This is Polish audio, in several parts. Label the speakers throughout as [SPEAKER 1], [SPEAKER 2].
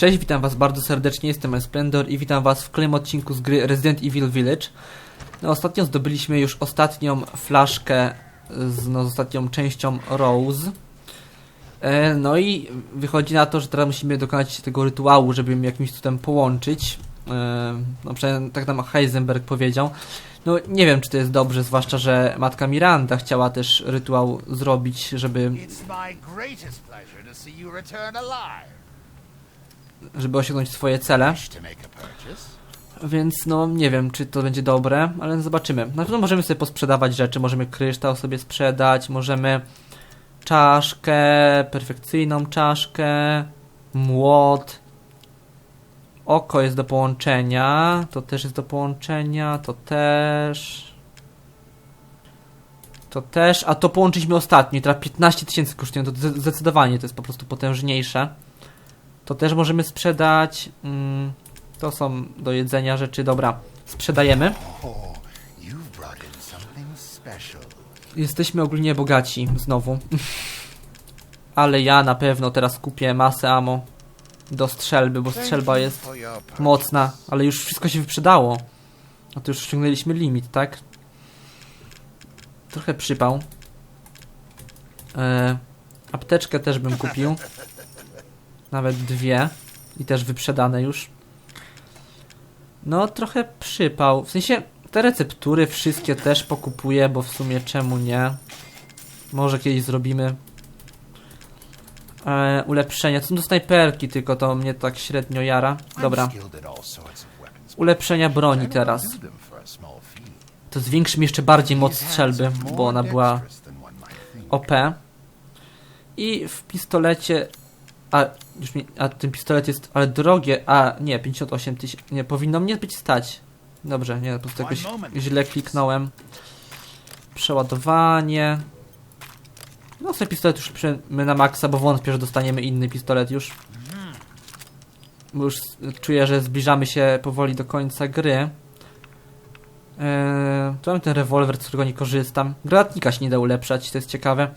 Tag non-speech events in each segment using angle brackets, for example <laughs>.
[SPEAKER 1] Cześć, witam was bardzo serdecznie, jestem Splendor i witam was w kolejnym odcinku z gry Resident Evil Village. No, ostatnio zdobyliśmy już ostatnią flaszkę z, no, z ostatnią częścią Rose. E, no i wychodzi na to, że teraz musimy dokonać tego rytuału, żeby ją jakimś cudem połączyć. E, no przynajmniej tak nam Heisenberg powiedział. No nie wiem, czy to jest dobrze, zwłaszcza, że matka Miranda chciała też rytuał zrobić, żeby,
[SPEAKER 2] It's my greatest pleasure to see you return alive.
[SPEAKER 1] Żeby osiągnąć swoje cele. Więc no nie wiem, czy to będzie dobre, ale zobaczymy. Na pewno możemy sobie posprzedawać rzeczy, możemy kryształ sobie sprzedać, możemy czaszkę, perfekcyjną czaszkę, młot. Oko jest do połączenia, to też jest do połączenia, to też. To też, a to połączyliśmy ostatnio teraz 15 tysięcy kosztują, to zde- zdecydowanie to jest po prostu potężniejsze. To też możemy sprzedać. Mm, to są do jedzenia rzeczy, dobra. Sprzedajemy. Jesteśmy ogólnie bogaci znowu. Ale ja na pewno teraz kupię masę ammo do strzelby, bo strzelba jest mocna, ale już wszystko się wyprzedało. A to już osiągnęliśmy limit, tak? Trochę przypał. E, apteczkę też bym kupił. <laughs> Nawet dwie. I też wyprzedane już. No, trochę przypał. W sensie, te receptury wszystkie też pokupuję, bo w sumie czemu nie? Może kiedyś zrobimy. E, ulepszenia. To są do snajperki, tylko to mnie tak średnio jara. Dobra. Ulepszenia broni teraz. To zwiększy mi jeszcze bardziej moc strzelby, bo ona była. OP. I w pistolecie. A, już mi, a ten pistolet jest, ale drogie. A, nie, 58 tysięcy. Nie, powinno mnie być stać. Dobrze, nie, po prostu jakoś źle kliknąłem. Przeładowanie. No, sobie pistolet już przyjmy na maksa, bo wątpię, że dostaniemy inny pistolet już. Bo już czuję, że zbliżamy się powoli do końca gry. Eee, tu mam ten rewolwer, z którego nie korzystam. Granatnika się nie da ulepszać, to jest ciekawe.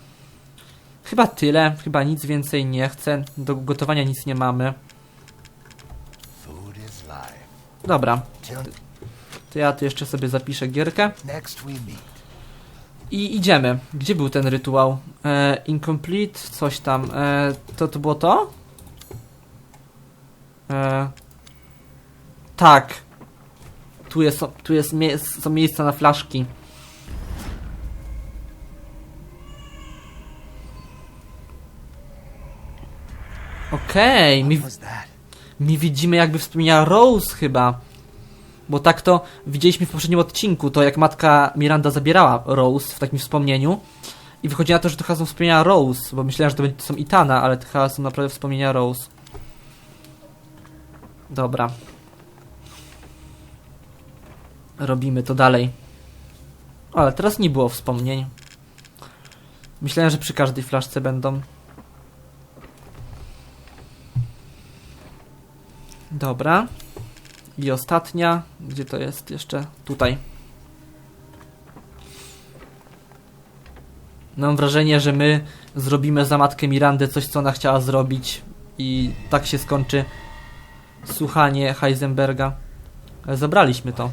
[SPEAKER 1] Chyba tyle, chyba nic więcej nie chcę. Do gotowania nic nie mamy. Dobra, to ja tu jeszcze sobie zapiszę gierkę. I idziemy. Gdzie był ten rytuał? E, incomplete, coś tam. E, to to było to? E, tak. Tu, jest, tu jest są miejsca na flaszki. Okej, mi,
[SPEAKER 2] that?
[SPEAKER 1] mi widzimy jakby wspomniała Rose chyba. Bo tak to widzieliśmy w poprzednim odcinku, to jak matka Miranda zabierała Rose w takim wspomnieniu. I wychodzi na to, że to chyba są wspomnienia Rose, bo myślałem, że to będzie- są Itana, ale to chyba są naprawdę wspomnienia Rose. Dobra. Robimy to dalej. Ale teraz nie było wspomnień. Myślałem, że przy każdej flaszce będą. Dobra. I ostatnia. Gdzie to jest jeszcze? Tutaj. Mam wrażenie, że my zrobimy za matkę Mirandę coś, co ona chciała zrobić i tak się skończy słuchanie Heisenberga. Ale zabraliśmy to.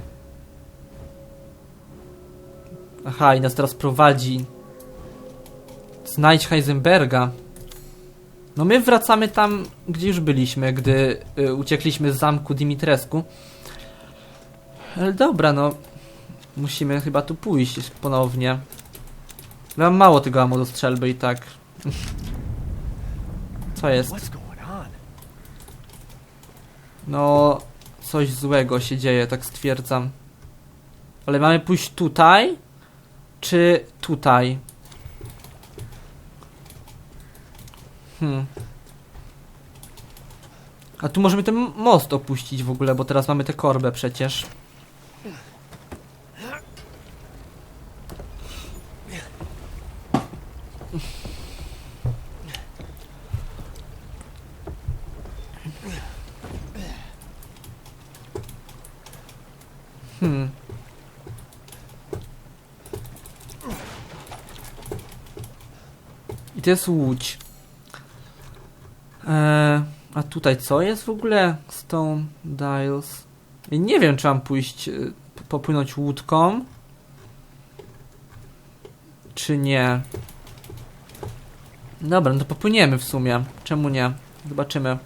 [SPEAKER 1] Aha, i nas teraz prowadzi. Znajdź Heisenberga. No my wracamy tam, gdzie już byliśmy, gdy y, uciekliśmy z zamku Dimitrescu. Ale dobra, no. Musimy chyba tu pójść ponownie. Ale Mam mało tego ammo do strzelby i tak. <laughs> Co jest? No, coś złego się dzieje, tak stwierdzam. Ale mamy pójść tutaj? Czy tutaj? Hmm. A tu możemy ten most opuścić w ogóle, bo teraz mamy tę korbę przecież. Hmm. I to jest łódź. Tutaj co jest w ogóle? Stone Dials. I nie wiem, czy mam pójść, y, popłynąć łódką, czy nie. Dobra, no to popłyniemy w sumie. Czemu nie? Zobaczymy.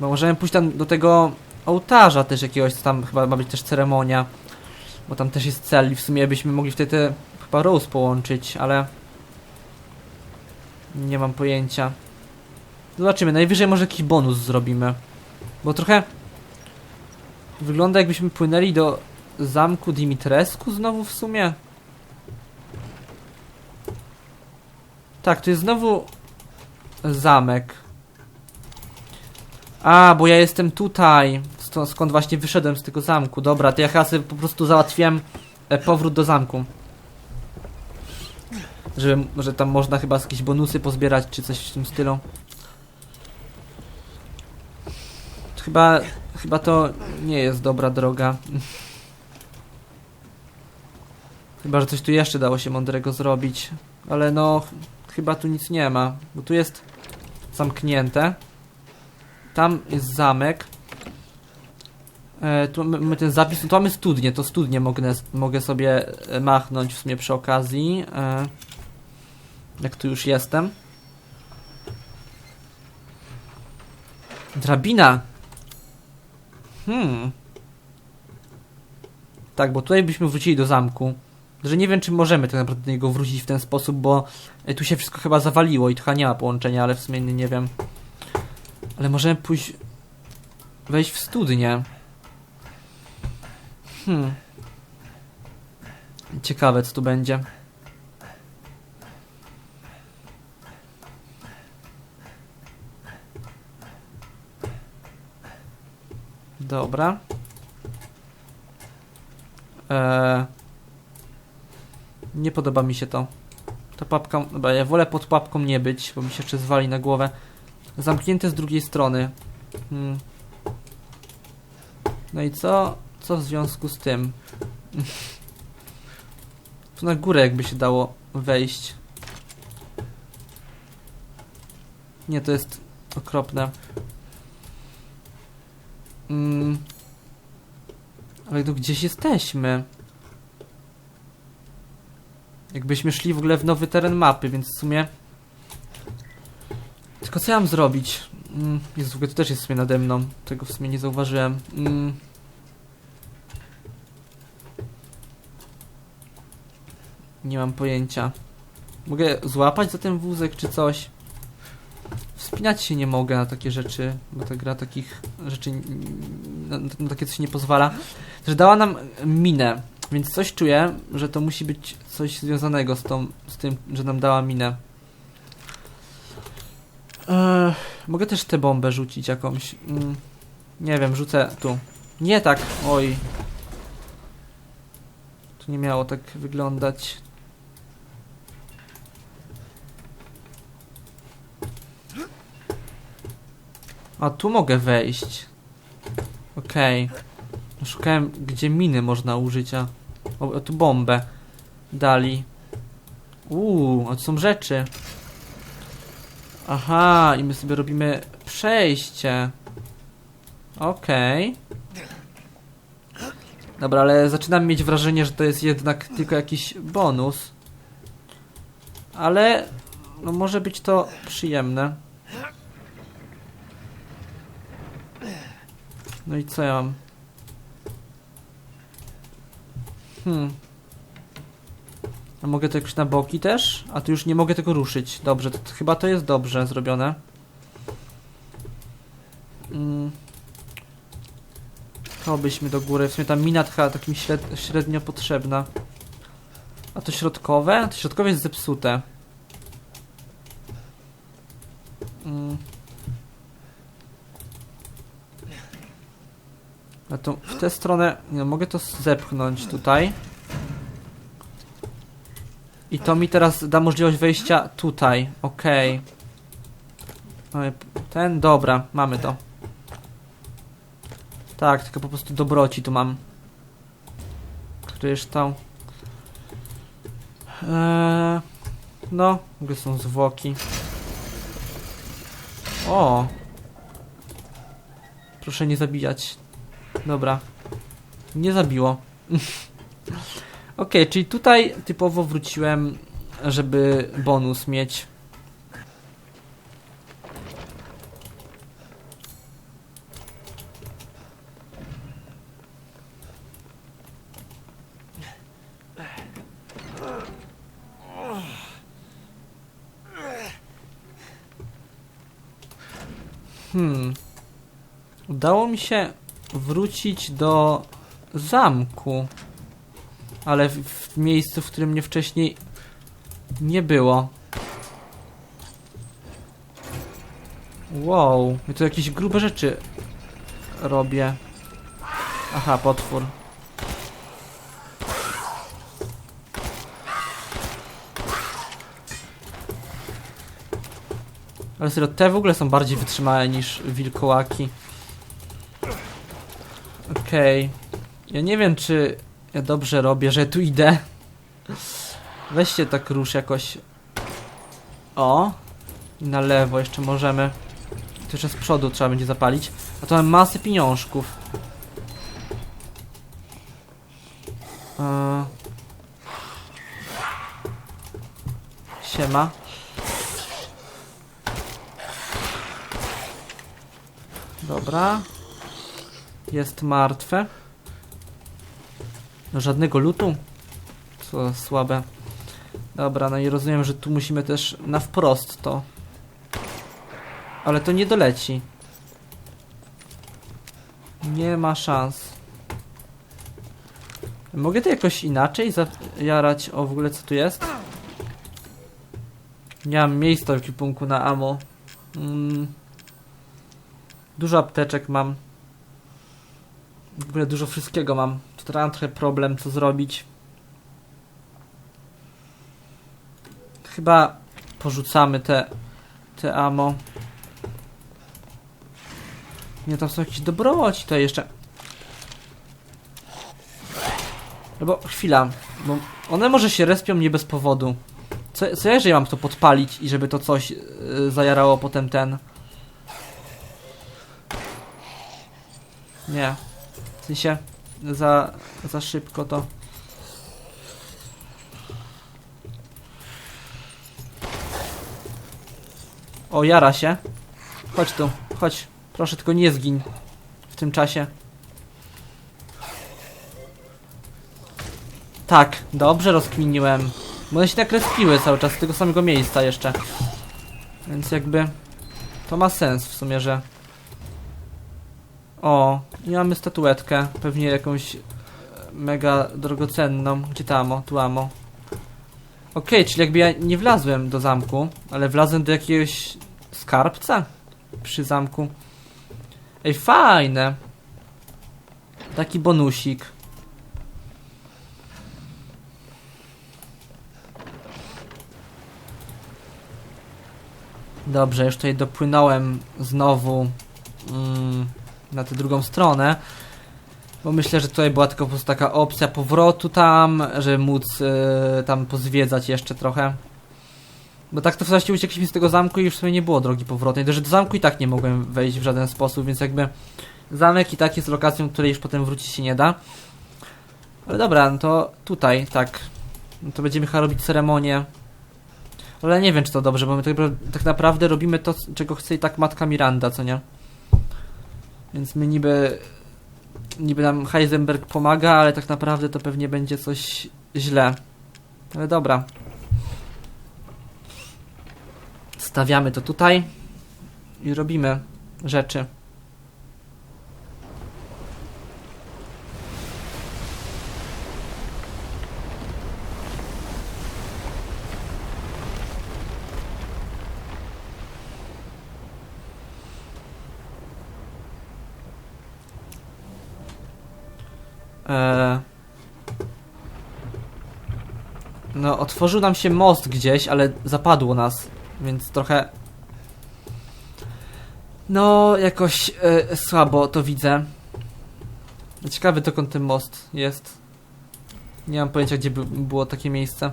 [SPEAKER 1] Bo możemy pójść tam do tego ołtarza też jakiegoś, co tam chyba ma być też ceremonia. Bo tam też jest cel i w sumie byśmy mogli wtedy chyba Rose połączyć, ale... Nie mam pojęcia. Zobaczymy, najwyżej może jakiś bonus zrobimy. Bo trochę... Wygląda jakbyśmy płynęli do zamku Dimitrescu znowu w sumie. Tak, to jest znowu zamek. A, bo ja jestem tutaj. Skąd właśnie wyszedłem z tego zamku. Dobra, to ja chyba po prostu załatwiłem e, powrót do zamku. Żeby, że tam można chyba jakieś bonusy pozbierać, czy coś w tym stylu. Chyba, chyba to nie jest dobra droga. <laughs> Chyba, że coś tu jeszcze dało się mądrego zrobić. Ale no, ch- chyba tu nic nie ma. Bo tu jest zamknięte. Tam jest zamek. E, tu mamy ten zapis, no tu mamy studnię, to studnię mogę, mogę sobie machnąć w sumie przy okazji. E, jak tu już jestem. Drabina. Hmm. Tak, bo tutaj byśmy wrócili do zamku. Że nie wiem, czy możemy tak naprawdę do niego wrócić w ten sposób, bo e, tu się wszystko chyba zawaliło i tu chyba nie ma połączenia, ale w sumie nie, nie wiem. Ale możemy pójść... Wejść w studnię. Hmm. Ciekawe, co tu będzie. Dobra. Eee, nie podoba mi się to. Ta papka... Dobra, ja wolę pod papką nie być, bo mi się jeszcze zwali na głowę. Zamknięte z drugiej strony. Hmm. No i co? Co w związku z tym? <laughs> Tu na górę jakby się dało wejść. Nie, to jest okropne. Mm. Ale tu gdzieś jesteśmy. Jakbyśmy szli w ogóle w nowy teren mapy, więc w sumie... Tylko co ja mam zrobić? Mm. Ogóle to też jest w sumie nade mną. Tego w sumie nie zauważyłem. Mm. Nie mam pojęcia. Mogę złapać za ten wózek czy coś? Wspinać się nie mogę na takie rzeczy, bo ta gra takich rzeczy na, na takie coś nie pozwala. Że dała nam minę, więc coś czuję, że to musi być coś związanego z, tą, z tym, że nam dała minę. Eee, mogę też tę bombę rzucić jakąś. Mm, nie wiem, rzucę tu. Nie tak, oj. To nie miało tak wyglądać. A tu mogę wejść. Okej. Szukałem, gdzie miny można użyć, a... O, tu bombę. Dali. Uuu, a to są rzeczy. Aha, i my sobie robimy przejście. Okej. Dobra, ale zaczynam mieć wrażenie, że to jest jednak tylko jakiś bonus. Ale... No może być to przyjemne. No i co ja mam? Hmm. A mogę to jakoś na boki też? A tu już nie mogę tego ruszyć. Dobrze, to, chyba to jest dobrze zrobione. Mm. To byśmy do góry. W sumie ta mina chyba takim śred, średnio potrzebna. A to środkowe? To środkowe jest zepsute. Mm. A to w tę stronę, nie, mogę to zepchnąć tutaj. I to mi teraz da możliwość wejścia tutaj, okej. Okay. Ten, dobra, mamy to. Tak, tylko po prostu dobroci tu mam. Kryształ. Eee, no, gdzie są zwłoki. O! Proszę nie zabijać. Dobra. Nie zabiło. <laughs> Okej, czyli tutaj typowo wróciłem, żeby bonus mieć. Hmm. Udało mi się wrócić do zamku. Ale w, w miejscu, w którym mnie wcześniej nie było. Wow, ja tu jakieś grube rzeczy robię. Aha, potwór. Ale serio, te w ogóle są bardziej wytrzymałe niż wilkołaki. Okej. Ja nie wiem, czy ja dobrze robię, że tu idę. Weźcie tak rusz jakoś. O. I na lewo jeszcze możemy. To jeszcze z przodu trzeba będzie zapalić. A to mam masę pieniążków. Eee. Siema. Dobra. Jest martwe. Żadnego lutu? Co słabe. Dobra, no i rozumiem, że tu musimy też na wprost to. Ale to nie doleci. Nie ma szans. Mogę to jakoś inaczej zajarać? O, w ogóle co tu jest? Nie mam miejsca w ekipunku na ammo. Mm. Dużo apteczek mam. W ogóle dużo wszystkiego mam. To teraz mam trochę problem, co zrobić. Chyba porzucamy te, te ammo. Nie, tam są jakieś dobroci tutaj jeszcze. No bo chwila, bo one może się respią nie bez powodu. Co, co jeżeli mam to podpalić i żeby to coś yy, zajarało potem ten... Nie. Sensie za, za szybko to. O, jara się. Chodź tu, chodź. Proszę, tylko nie zgiń w tym czasie. Tak, dobrze rozkminiłem. One się tak cały czas z tego samego miejsca jeszcze. Więc jakby... To ma sens w sumie, że... O, i mamy statuetkę, pewnie jakąś e, mega drogocenną. Gdzie tamo? Tu amo. Okej, czyli jakby ja nie wlazłem do zamku, ale wlazłem do jakiegoś skarbca przy zamku. Ej, fajne. Taki bonusik. Dobrze, już tutaj dopłynąłem znowu. Mm, na tę drugą stronę. Bo myślę, że tutaj była tylko po prostu taka opcja powrotu tam, żeby móc yy, tam pozwiedzać jeszcze trochę. Bo tak to w zasadzie uciekliśmy z tego zamku i już sobie nie było drogi powrotnej. Też do zamku i tak nie mogłem wejść w żaden sposób, więc jakby zamek i tak jest lokacją, której już potem wrócić się nie da. Ale dobra, no to tutaj, tak. No to będziemy chyba robić ceremonię. Ale nie wiem, czy to dobrze, bo my tak, tak naprawdę robimy to, czego chce i tak matka Miranda, co nie? Więc my niby niby nam Heisenberg pomaga, ale tak naprawdę to pewnie będzie coś źle. Ale dobra. Stawiamy to tutaj i robimy rzeczy. Eee... No, otworzył nam się most gdzieś, ale zapadło nas, więc trochę... No, jakoś e, słabo to widzę. Ciekawy dokąd ten most jest. Nie mam pojęcia, gdzie by było takie miejsce.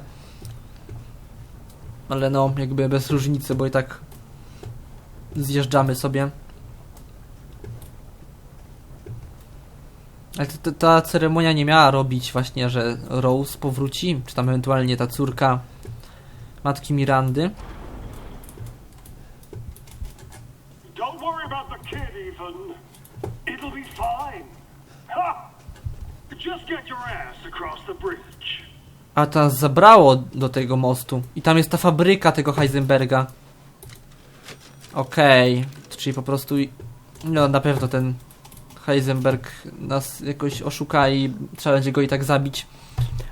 [SPEAKER 1] Ale no, jakby bez różnicy, bo i tak zjeżdżamy sobie. Ale to, to, ta ceremonia nie miała robić właśnie, że Rose powróci, czy tam ewentualnie ta córka matki Mirandy.
[SPEAKER 3] Don't worry about the kid, Ethan. It'll be fine. Ha! Just get your ass across the bridge.
[SPEAKER 1] A to nas zabrało do tego mostu. I tam jest ta fabryka tego Heisenberga. Okej. Czyli po prostu... No na pewno ten Heisenberg nas jakoś oszuka i trzeba będzie go i tak zabić.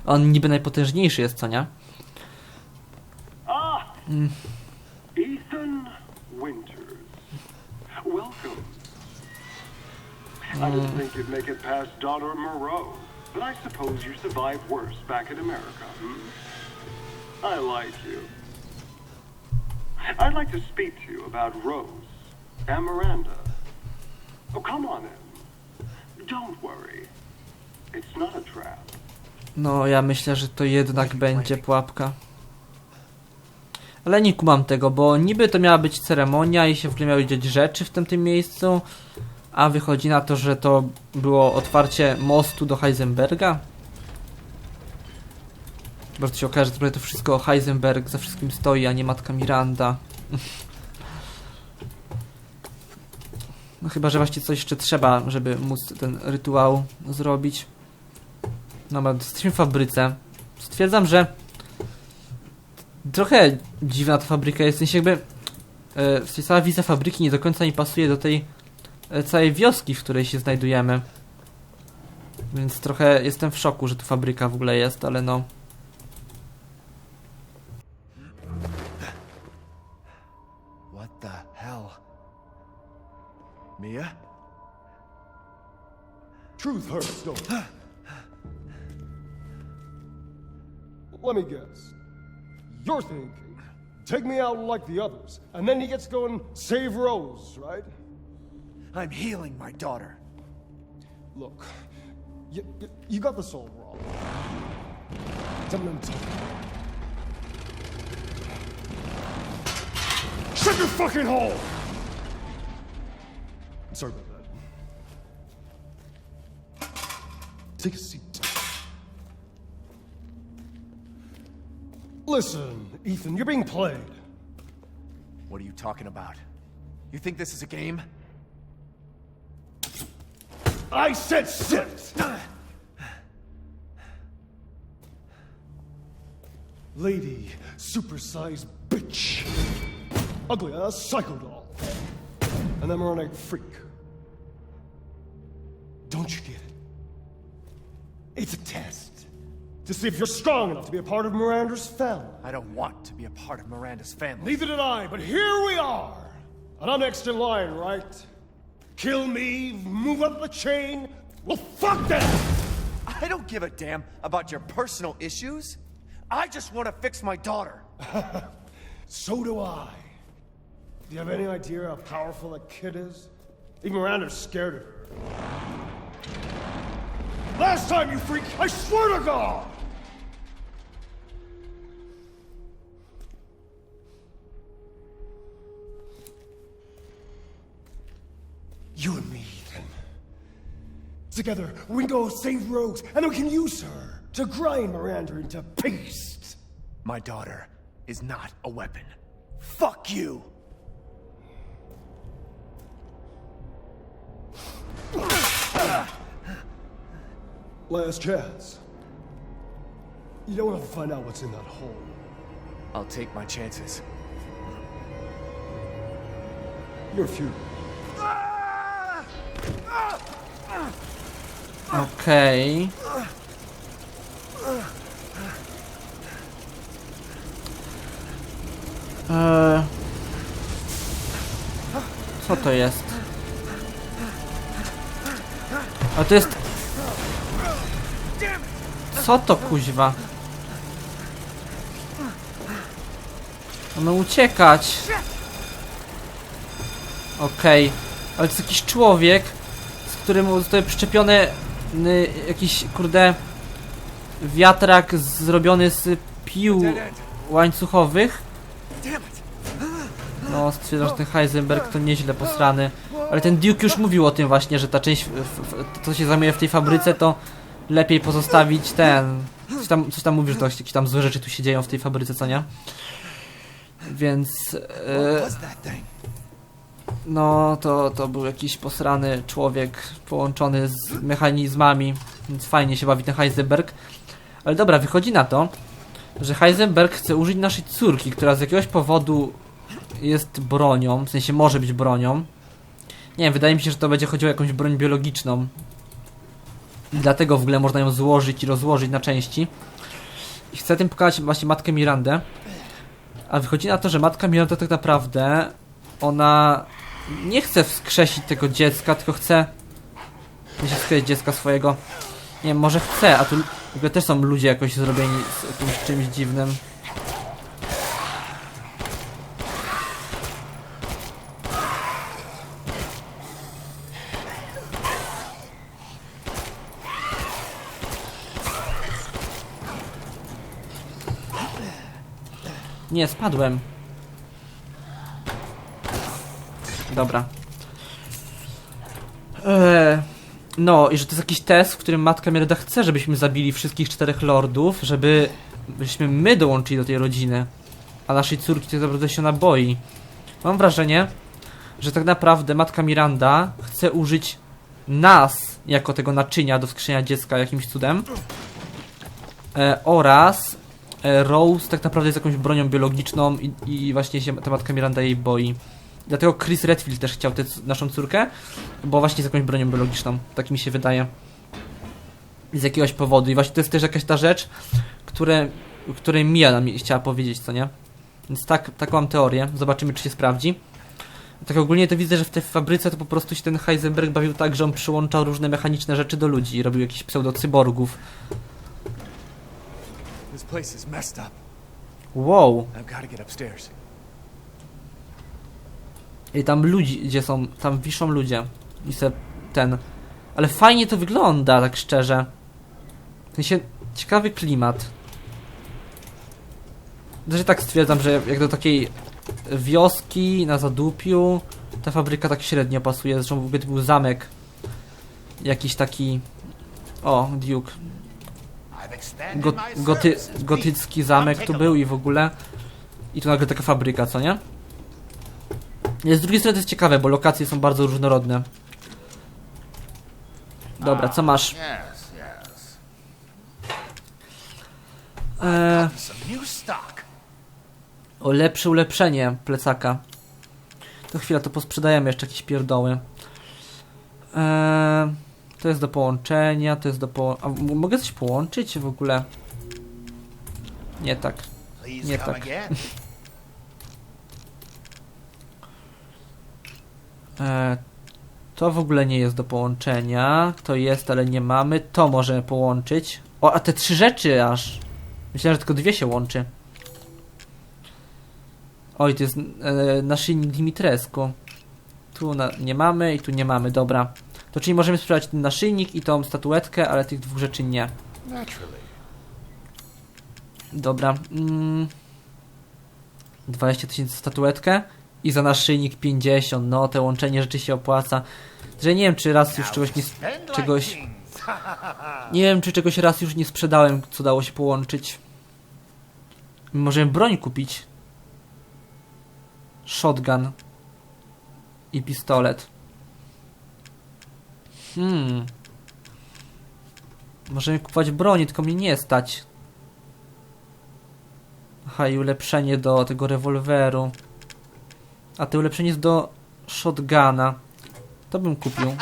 [SPEAKER 1] On niby najpotężniejszy jest, co nie?
[SPEAKER 3] Ah, Ethan Winters. Welcome. I didn't think you'd make it past daughter Moreau, but I suppose you survived worse back in America. Hmm? I like you. I'd like to speak to you about Rose and Miranda. Oh, come on. Don't worry. It's not a trap.
[SPEAKER 1] No, ja myślę, że to jednak będzie pułapka. Ale nie kumam tego, bo niby to miała być ceremonia i się w ogóle miały dziać rzeczy w tym, tym miejscu, a wychodzi na to, że to było otwarcie mostu do Heisenberga. Bardzo się okaże, że to wszystko Heisenberg za wszystkim stoi, a nie matka Miranda. <laughs> No chyba, że właśnie coś jeszcze trzeba, żeby móc ten rytuał zrobić. Dobra, jesteśmy w fabryce. Stwierdzam, że trochę dziwna ta fabryka jest. W sensie jakby e, cała wizja fabryki nie do końca mi pasuje do tej e, całej wioski, w której się znajdujemy. Więc trochę jestem w szoku, że tu fabryka w ogóle jest, ale no.
[SPEAKER 4] Don't it? Let me guess. You're thinking, take me out like the others, and then he gets to go and save Rose, right?
[SPEAKER 5] I'm healing my daughter.
[SPEAKER 4] Look, you, you, you got this all wrong. Tell me, tell. Shut your fucking hole! Sorry Take a seat. Listen, Ethan, you're being played.
[SPEAKER 5] What are you talking about? You think this is a game?
[SPEAKER 4] I said sit! Lady, supersized bitch. Ugly ass psycho doll. And then moronic freak. Don't you get it? It's a test. To see if you're strong enough to be a part of Miranda's family.
[SPEAKER 5] I don't want to be a part of Miranda's family.
[SPEAKER 4] Neither did I, but here we are. And I'm next in line, right? Kill me, move up the chain. Well, fuck that!
[SPEAKER 5] I don't give a damn about your personal issues. I just want to fix my daughter. <laughs>
[SPEAKER 4] So do I. Do you have any idea how powerful that kid is? Even Miranda's scared of her. Last time, you freak, I swear to God! You and me, Ethan. Together, we go save Rose, and we can use her to grind Miranda into paste.
[SPEAKER 5] My daughter is not a weapon. Fuck you! <laughs>
[SPEAKER 4] Last chance. You don't have to find out what's in that hole.
[SPEAKER 5] I'll take my chances.
[SPEAKER 4] You're futile.
[SPEAKER 1] Okej. Eee. Co to jest? A to jest... Co to kuźwa? Mamy uciekać. Okej. Ale to jest jakiś człowiek, z którym zostaje przyczepiony y, jakiś, kurde, wiatrak zrobiony z pił łańcuchowych. No, stwierdzam, że ten Heisenberg to nieźle posrany. Ale ten Duke już mówił o tym właśnie, że ta część, co się zajmuje w tej fabryce, to lepiej pozostawić ten... Coś tam, coś tam mówisz, że jakieś tam złe rzeczy tu się dzieją w tej fabryce, co nie? Więc... E, no, to, to był jakiś posrany człowiek połączony z mechanizmami, więc fajnie się bawi ten Heisenberg. Ale dobra, wychodzi na to, że Heisenberg chce użyć naszej córki, która z jakiegoś powodu jest bronią, w sensie może być bronią. Nie wiem, wydaje mi się, że to będzie chodziło o jakąś broń biologiczną. I dlatego w ogóle można ją złożyć i rozłożyć na części. I chce tym pokazać właśnie matkę Mirandę. A wychodzi na to, że matka Miranda tak naprawdę ona nie chce wskrzesić tego dziecka, tylko chce nie się wskrzesić dziecka swojego. Nie wiem, może chce, a tu w ogóle też są ludzie jakoś zrobieni z jakimś czymś dziwnym. Nie, spadłem. Dobra. Eee, no i że to jest jakiś test, w którym matka Miranda chce, żebyśmy zabili wszystkich czterech lordów, żeby byśmy my dołączyli do tej rodziny. A naszej córki tak naprawdę się ona boi. Mam wrażenie, że tak naprawdę matka Miranda chce użyć nas jako tego naczynia do skrzenia dziecka jakimś cudem. E, oraz Rose tak naprawdę jest jakąś bronią biologiczną i, i właśnie się ta matka Miranda jej boi. Dlatego Chris Redfield też chciał tę naszą córkę, bo właśnie jest jakąś bronią biologiczną. Tak mi się wydaje. Z jakiegoś powodu. I właśnie to jest też jakaś ta rzecz, które, której Mia nam chciała powiedzieć, co nie? Więc tak, taką mam teorię. Zobaczymy, czy się sprawdzi. Tak ogólnie to widzę, że w tej fabryce to po prostu się ten Heisenberg bawił tak, że on przyłączał różne mechaniczne rzeczy do ludzi robił jakichś pseudocyborgów.
[SPEAKER 5] Place is messed up.
[SPEAKER 1] Wow!
[SPEAKER 5] I've got to get upstairs.
[SPEAKER 1] I tam ludzi, gdzie są, tam wiszą ludzie. I se ten. Ale fajnie to wygląda, tak szczerze. W sensie, ciekawy klimat. Też tak stwierdzam, że jak do takiej wioski na zadupiu, ta fabryka tak średnio pasuje. Zresztą w ogóle to był zamek. Jakiś taki. O, Duke. Go, goty, gotycki zamek tu był i w ogóle. I tu nagle taka fabryka, co nie? Z drugiej strony to jest ciekawe, bo lokacje są bardzo różnorodne. Dobra, co masz? Eee, o, lepsze ulepszenie plecaka. To chwila, to posprzedajemy jeszcze jakieś pierdoły. Eee, to jest do połączenia, to jest do po... A, mogę coś połączyć w ogóle? Nie tak. Nie tak. <laughs> E, to w ogóle nie jest do połączenia. To jest, ale nie mamy. To możemy połączyć. O, a te trzy rzeczy aż. Myślałem, że tylko dwie się łączy. Oj, to jest e, naszyjnik Dimitrescu. Tu na, nie mamy i tu nie mamy, dobra. To czyli możemy sprzedać ten naszyjnik i tą statuetkę, ale tych dwóch rzeczy nie. Dobra. Mm, 20 tysięcy statuetkę i za naszyjnik 50. No, te łączenie rzeczy się opłaca. Że nie wiem, czy raz już czegoś nie... Czegoś-. Nie wiem, czy czegoś raz już nie sprzedałem, co dało się połączyć. Możemy broń kupić. Shotgun. I pistolet. Hmm. Możemy kupować broń, tylko mnie nie stać. Aha, i ulepszenie do tego rewolweru. A to ulepszenie jest do shotguna. To bym kupił.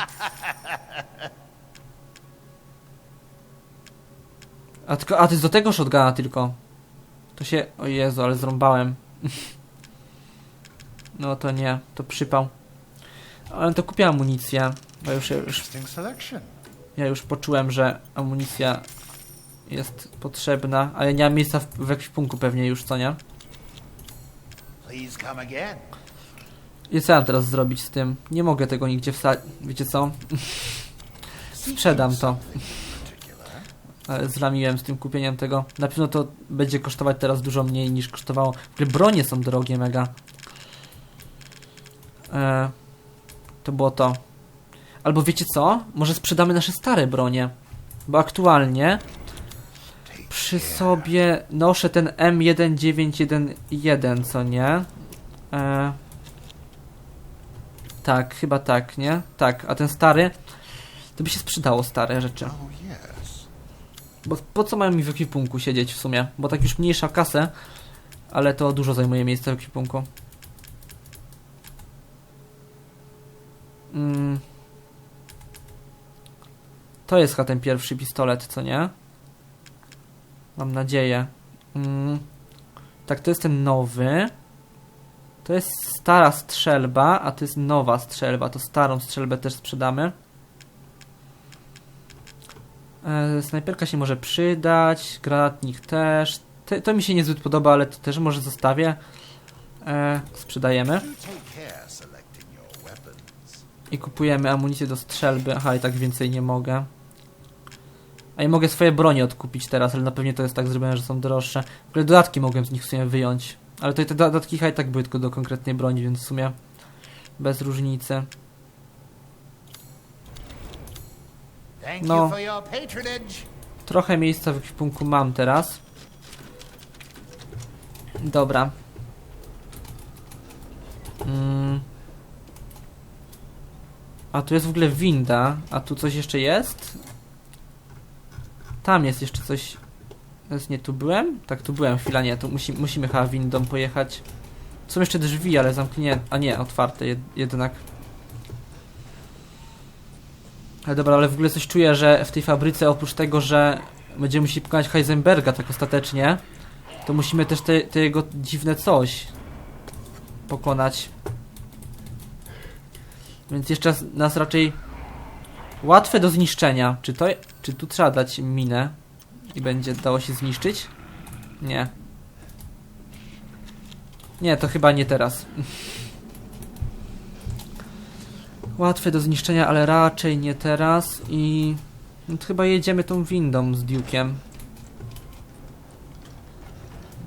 [SPEAKER 1] A, tylko, a to jest do tego shotguna tylko. To się... O Jezu, ale zrąbałem. <laughs> No to nie, to przypał. Ale to kupię amunicję. Bo już, już, ja już poczułem, że amunicja jest potrzebna, ale nie mam miejsca w, w jakimś punktu pewnie już, co nie? I co mam teraz zrobić z tym? Nie mogę tego nigdzie wsadzić. Wiecie co? <laughs> Sprzedam to. Ale zlamiłem z tym kupieniem tego. Na pewno to będzie kosztować teraz dużo mniej niż kosztowało. W bronie są drogie mega. E, to było to. Albo wiecie co? Może sprzedamy nasze stare bronie. Bo aktualnie przy sobie noszę ten M1911, co nie? E, tak, chyba tak, nie? Tak, a ten stary to by się sprzedało stare rzeczy. Bo po co mają mi w ekwipunku siedzieć w sumie? Bo tak już mniejsza kasę, ale to dużo zajmuje miejsca w ekwipunku. Mm. To jest chyba ten pierwszy pistolet, co nie? Mam nadzieję. Mm. Tak, to jest ten nowy. To jest stara strzelba, a to jest nowa strzelba. To starą strzelbę też sprzedamy. E, snajperka się może przydać, granatnik też. Te, to mi się niezbyt podoba, ale to też może zostawię. E, sprzedajemy. I kupujemy amunicję do strzelby. Aha, i tak więcej nie mogę. A i mogę swoje bronie odkupić teraz, ale na pewnie to jest tak zrobione, że są droższe. W ogóle dodatki mogłem z nich w sumie wyjąć. Ale to te dodatki chyba i tak były tylko do konkretnej broni, więc w sumie bez różnicy. No. Trochę miejsca w ekwipunku mam teraz. Dobra. Mm. A tu jest w ogóle winda. A tu coś jeszcze jest? Tam jest jeszcze coś. Jest nie tu byłem? Tak, tu byłem. Chwila, nie. Tu musi, musimy chyba windą pojechać. Są jeszcze drzwi, ale zamknięte. A nie, otwarte jed jednak. Ale dobra, ale w ogóle coś czuję, że w tej fabryce oprócz tego, że będziemy musieli pokonać Heisenberga tak ostatecznie, to musimy też te, te jego dziwne coś pokonać. Więc jeszcze nas raczej łatwe do zniszczenia. Czy to, czy tu trzeba dać minę i będzie dało się zniszczyć? Nie. Nie, to chyba nie teraz. <laughs> Łatwe do zniszczenia, ale raczej nie teraz i no chyba jedziemy tą windą z Duke'em.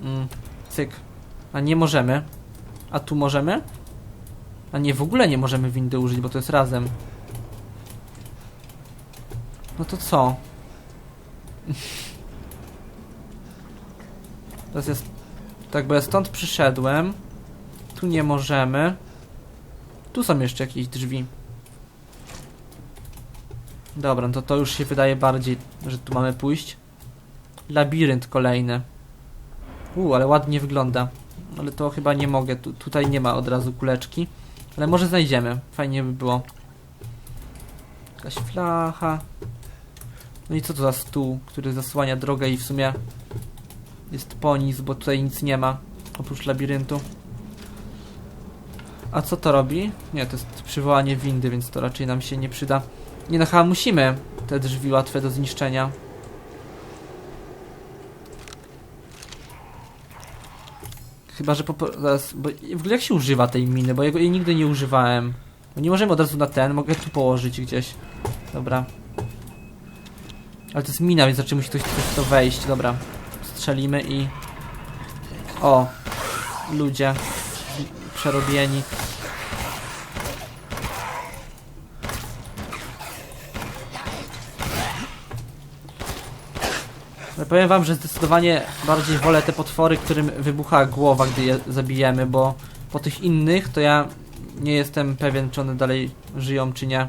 [SPEAKER 1] Mm, cyk. A nie możemy. A tu możemy? A nie, w ogóle nie możemy windy użyć, bo to jest razem. No to co? Teraz jest... Tak, bo ja stąd przyszedłem. Tu nie możemy. Tu są jeszcze jakieś drzwi. Dobra, no to to już się wydaje bardziej, że tu mamy pójść. Labirynt kolejny. U, ale ładnie wygląda. Ale to chyba nie mogę. Tu, tutaj nie ma od razu kuleczki. Ale może znajdziemy. Fajnie by było. Jakaś flacha. No i co to za stół, który zasłania drogę i w sumie jest po nic, bo tutaj nic nie ma. Oprócz labiryntu. A co to robi? Nie, to jest przywołanie windy, więc to raczej nam się nie przyda. Nie no, chyba musimy te drzwi łatwe do zniszczenia. Chyba, że po, bo w ogóle jak się używa tej miny, bo ja jej nigdy nie używałem. Bo nie możemy od razu na ten, mogę tu położyć gdzieś. Dobra. Ale to jest mina, więc raczej musi ktoś w to wejść. Dobra. Strzelimy i... O! Ludzie. Przerobieni. Ale powiem wam, że zdecydowanie bardziej wolę te potwory, którym wybucha głowa, gdy je zabijemy, bo po tych innych to ja nie jestem pewien, czy one dalej żyją, czy nie.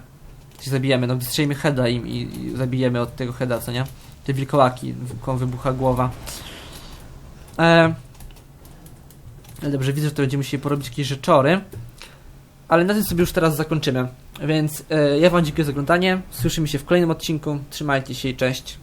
[SPEAKER 1] Czy zabijemy, no strzelimy heada im i, i zabijemy od tego heada, co nie? Te wilkołaki, komu wybucha głowa. E, ale dobrze, widzę, że to będziemy musieli porobić jakieś rzeczory. Ale na tym sobie już teraz zakończymy. Więc e, ja wam dziękuję za oglądanie. Słyszymy się w kolejnym odcinku. Trzymajcie się i cześć.